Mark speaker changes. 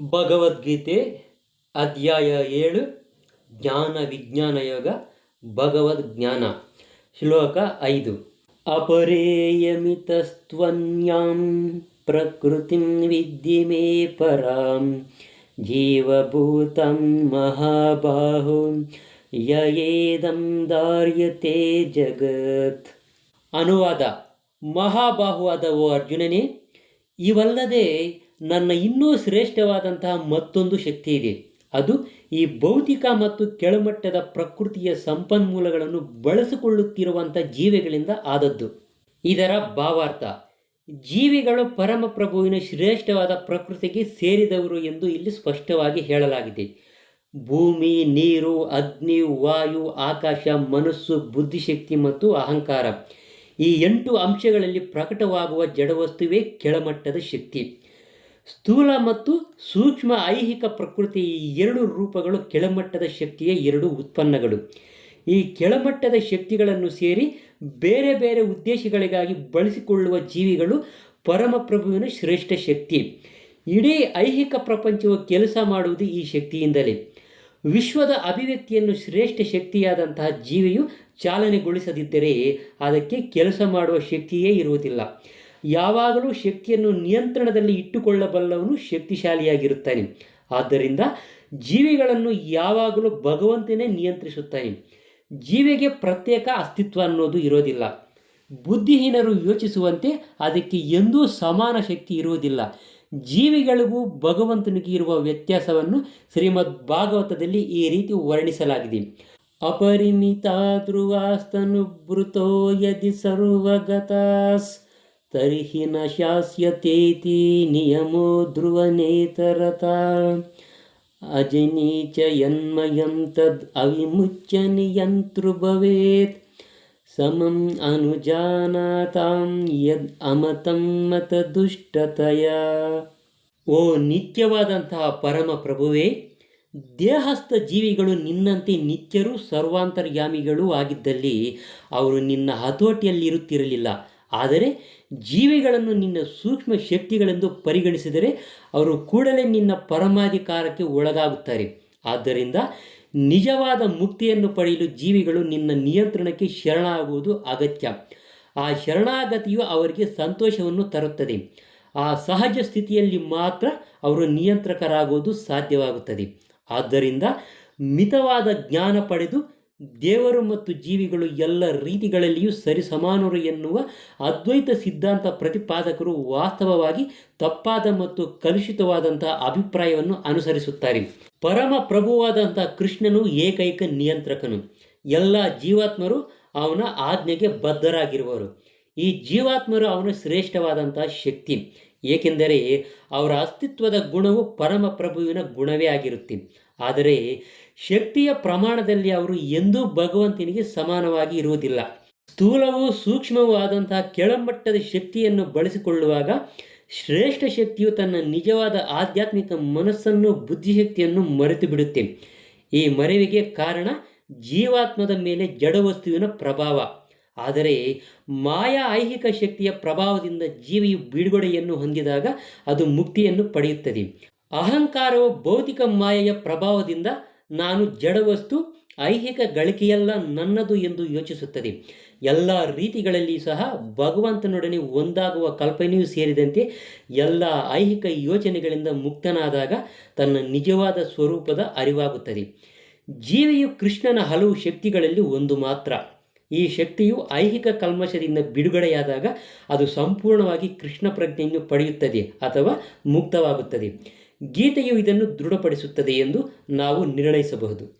Speaker 1: ಭಗವದ್ಗೀತೆ ಅಧ್ಯಾಯ ಏಳು, ಜ್ಞಾನ ವಿಜ್ಞಾನ ಯೋಗ, ಭಗವದ್ ಜ್ಞಾನ. ಶ್ಲೋಕ ಐದು. ಅಪರೇಯಮಿತಸ್ತ್ವನ್ಯಾಂ ಪ್ರಕೃತಿಂ ವಿದ್ಯೆ ಮೇ ಪರಾಂ ಜೀವಭೂತಂ ಮಹಾಬಾಹು ಯಯೇದಂ ದಾರ್ಯತೆ ಜಗತ್. ಅನುವಾದ ಮಹಾಬಾಹುವಾದ ಓ ಅರ್ಜುನನೇ, ಇವಲ್ಲದೆ ನನ್ನ ಇನ್ನೂ ಶ್ರೇಷ್ಠವಾದಂತಹ ಮತ್ತೊಂದು ಶಕ್ತಿ ಇದೆ. ಅದು ಈ ಭೌತಿಕ ಮತ್ತು ಕೆಳಮಟ್ಟದ ಪ್ರಕೃತಿಯ ಸಂಪನ್ಮೂಲಗಳನ್ನು ಬಳಸಿಕೊಳ್ಳುತ್ತಿರುವಂಥ ಜೀವಿಗಳಿಂದ ಆದದ್ದು. ಇದರ ಭಾವಾರ್ಥ, ಜೀವಿಗಳು ಪರಮಪ್ರಭುವಿನ ಶ್ರೇಷ್ಠವಾದ ಪ್ರಕೃತಿಗೆ ಸೇರಿದವರು ಎಂದು ಇಲ್ಲಿ ಸ್ಪಷ್ಟವಾಗಿ ಹೇಳಲಾಗಿದೆ. ಭೂಮಿ, ನೀರು, ಅಗ್ನಿ, ವಾಯು, ಆಕಾಶ, ಮನಸ್ಸು, ಬುದ್ಧಿಶಕ್ತಿ ಮತ್ತು ಅಹಂಕಾರ ಈ ಎಂಟು ಅಂಶಗಳಲ್ಲಿ ಪ್ರಕಟವಾಗುವ ಜಡವಸ್ತುವೇ ಕೆಳಮಟ್ಟದ ಶಕ್ತಿ. ಸ್ಥೂಲ ಮತ್ತು ಸೂಕ್ಷ್ಮ ಐಹಿಕ ಪ್ರಕೃತಿ ಈ ಎರಡು ರೂಪಗಳು ಕೆಳಮಟ್ಟದ ಶಕ್ತಿಯ ಎರಡು ಉತ್ಪನ್ನಗಳು. ಈ ಕೆಳಮಟ್ಟದ ಶಕ್ತಿಗಳನ್ನು ಸೇರಿ ಬೇರೆ ಬೇರೆ ಉದ್ದೇಶಗಳಿಗಾಗಿ ಬಳಸಿಕೊಳ್ಳುವ ಜೀವಿಗಳು ಪರಮಪ್ರಭುವಿನ ಶ್ರೇಷ್ಠ ಶಕ್ತಿ. ಇಡೀ ಐಹಿಕ ಪ್ರಪಂಚವು ಕೆಲಸ ಮಾಡುವುದು ಈ ಶಕ್ತಿಯಿಂದಲೇ. ವಿಶ್ವದ ಅಭಿವ್ಯಕ್ತಿಯನ್ನು ಶ್ರೇಷ್ಠ ಶಕ್ತಿಯಾದಂತಹ ಜೀವಿಯು ಚಾಲನೆಗೊಳಿಸದಿದ್ದರೆ ಅದಕ್ಕೆ ಕೆಲಸ ಮಾಡುವ ಶಕ್ತಿಯೇ ಇರುವುದಿಲ್ಲ. ಯಾವಾಗಲೂ ಶಕ್ತಿಯನ್ನು ನಿಯಂತ್ರಣದಲ್ಲಿ ಇಟ್ಟುಕೊಳ್ಳಬಲ್ಲವನು ಶಕ್ತಿಶಾಲಿಯಾಗಿರುತ್ತಾನೆ. ಆದ್ದರಿಂದ ಜೀವಿಗಳನ್ನು ಯಾವಾಗಲೂ ಭಗವಂತನೇ ನಿಯಂತ್ರಿಸುತ್ತಾನೆ. ಜೀವಿಗೆ ಪ್ರತ್ಯೇಕ ಅಸ್ತಿತ್ವ ಅನ್ನೋದು ಇರೋದಿಲ್ಲ. ಬುದ್ಧಿಹೀನರು ಯೋಚಿಸುವಂತೆ ಅದಕ್ಕೆ ಎಂದೂ ಸಮಾನ ಶಕ್ತಿ ಇರುವುದಿಲ್ಲ. ಜೀವಿಗಳಿಗೂ ಭಗವಂತನಿಗೆ ಇರುವ ವ್ಯತ್ಯಾಸವನ್ನು ಶ್ರೀಮದ್ ಭಾಗವತದಲ್ಲಿ ಈ ರೀತಿ ವರ್ಣಿಸಲಾಗಿದೆ. ಅಪರಿಮಿತ ಧ್ರುವಾಸ್ತನುಭೃತೋ ಯದಿ ಸರ್ವಗತಾಸ್ ತರ್ಹಿ ನ ಶಾಸ್ಯತೇತಿ ನಿಯಮೋ ಧ್ರುವನೇತರತ ಅಜನೀಚ ಯನ್ಮಯಂ ತದ್ ಅವಿಮುಚ್ಯ ನಿಯಂತೃ ಭವೇತ್ ಸಮಂ ಅನುಜಾನಾತಾಂ ಯದ್ ಅಮತಂ ಮತ ದುಷ್ಟತಯ ಓ ನಿತ್ಯವಾದಂತಹ ಪರಮ ಪ್ರಭುವೇ ದೇಹಸ್ಥ ಜೀವಿಗಳು ನಿನ್ನಂತೆ ನಿತ್ಯರು ಸರ್ವಾಂತರ್ಯಾಮಿಗಳೂ ಆಗಿದ್ದಲ್ಲಿ ಅವರು ನಿನ್ನ ಹತೋಟಿಯಲ್ಲಿರುತ್ತಿರಲಿಲ್ಲ. ಆದರೆ ಜೀವಿಗಳನ್ನು ನಿನ್ನ ಸೂಕ್ಷ್ಮ ಶಕ್ತಿಗಳೆಂದು ಪರಿಗಣಿಸಿದರೆ ಅವರು ಕೂಡಲೇ ನಿನ್ನ ಪರಮಾಧಿಕಾರಕ್ಕೆ ಒಳಗಾಗುತ್ತಾರೆ. ಆದ್ದರಿಂದ ನಿಜವಾದ ಮುಕ್ತಿಯನ್ನು ಪಡೆಯಲು ಜೀವಿಗಳು ನಿನ್ನ ನಿಯಂತ್ರಣಕ್ಕೆ ಶರಣಾಗುವುದು ಅಗತ್ಯ. ಆ ಶರಣಾಗತಿಯು ಅವರಿಗೆ ಸಂತೋಷವನ್ನು ತರುತ್ತದೆ. ಆ ಸಹಜ ಸ್ಥಿತಿಯಲ್ಲಿ ಮಾತ್ರ ಅವರು ನಿಯಂತ್ರಕರಾಗುವುದು ಸಾಧ್ಯವಾಗುತ್ತದೆ. ಆದ್ದರಿಂದ ಮಿತವಾದ ಜ್ಞಾನ ಪಡೆದು ದೇವರು ಮತ್ತು ಜೀವಿಗಳು ಎಲ್ಲ ರೀತಿಗಳಲ್ಲಿಯೂ ಸರಿಸಮಾನರು ಎನ್ನುವ ಅದ್ವೈತ ಸಿದ್ಧಾಂತ ಪ್ರತಿಪಾದಕರು ವಾಸ್ತವವಾಗಿ ತಪ್ಪಾದ ಮತ್ತು ಕಲುಷಿತವಾದಂತಹ ಅಭಿಪ್ರಾಯವನ್ನು ಅನುಸರಿಸುತ್ತಾರೆ. ಪರಮ ಪ್ರಭುವಾದಂಥ ಕೃಷ್ಣನು ಏಕೈಕ ನಿಯಂತ್ರಕನು. ಎಲ್ಲ ಜೀವಾತ್ಮರು ಅವನ ಆಜ್ಞೆಗೆ ಬದ್ಧರಾಗಿರುವರು. ಈ ಜೀವಾತ್ಮರು ಅವನ ಶ್ರೇಷ್ಠವಾದಂತಹ ಶಕ್ತಿ. ಏಕೆಂದರೆ ಅವರ ಅಸ್ತಿತ್ವದ ಗುಣವು ಪರಮ ಪ್ರಭುವಿನ ಗುಣವೇ ಆಗಿರುತ್ತೆ. ಆದರೆ ಶಕ್ತಿಯ ಪ್ರಮಾಣದಲ್ಲಿ ಅವರು ಎಂದೂ ಭಗವಂತನಿಗೆ ಸಮಾನವಾಗಿ ಇರುವುದಿಲ್ಲ. ಸ್ಥೂಲವೂ ಸೂಕ್ಷ್ಮವೂ ಆದಂತಹ ಕೆಳಮಟ್ಟದ ಶಕ್ತಿಯನ್ನು ಬಳಸಿಕೊಳ್ಳುವಾಗ ಶ್ರೇಷ್ಠ ಶಕ್ತಿಯು ತನ್ನ ನಿಜವಾದ ಆಧ್ಯಾತ್ಮಿಕ ಮನಸ್ಸನ್ನು, ಬುದ್ಧಿಶಕ್ತಿಯನ್ನು ಮರೆತು ಬಿಡುತ್ತೆ ಈ ಮರೆವಿಗೆ ಕಾರಣ ಜೀವಾತ್ಮದ ಮೇಲೆ ಜಡವಸ್ತುವಿನ ಪ್ರಭಾವ. ಆದರೆ ಮಾಯಾ ಐಹಿಕ ಶಕ್ತಿಯ ಪ್ರಭಾವದಿಂದ ಜೀವಿಯು ಬಿಡುಗಡೆಯನ್ನು ಹೊಂದಿದಾಗ ಅದು ಮುಕ್ತಿಯನ್ನು ಪಡೆಯುತ್ತದೆ. ಅಹಂಕಾರವು ಭೌತಿಕ ಮಾಯೆಯ ಪ್ರಭಾವದಿಂದ ನಾನು ಜಡವಸ್ತು, ಐಹಿಕ ಗಳಿಕೆಯೆಲ್ಲ ನನ್ನದು ಎಂದು ಯೋಚಿಸುತ್ತದೆ. ಎಲ್ಲ ರೀತಿಗಳಲ್ಲಿ ಸಹ ಭಗವಂತನೊಡನೆ ಒಂದಾಗುವ ಕಲ್ಪನೆಯೂ ಸೇರಿದಂತೆ ಎಲ್ಲ ಐಹಿಕ ಯೋಚನೆಗಳಿಂದ ಮುಕ್ತನಾದಾಗ ತನ್ನ ನಿಜವಾದ ಸ್ವರೂಪದ ಅರಿವಾಗುತ್ತದೆ. ಜೀವಿಯು ಕೃಷ್ಣನ ಹಲವು ಶಕ್ತಿಗಳಲ್ಲಿ ಒಂದು ಮಾತ್ರ. ಈ ಶಕ್ತಿಯು ಐಹಿಕ ಕಲ್ಮಶದಿಂದ ಬಿಡುಗಡೆಯಾದಾಗ ಅದು ಸಂಪೂರ್ಣವಾಗಿ ಕೃಷ್ಣ ಪ್ರಜ್ಞೆಯನ್ನು ಪಡೆಯುತ್ತದೆ ಅಥವಾ ಮುಕ್ತವಾಗುತ್ತದೆ. ಗೀತೆಯು ಇದನ್ನು ದೃಢಪಡಿಸುತ್ತದೆ ಎಂದು ನಾವು ನಿರ್ಣಯಿಸಬಹುದು.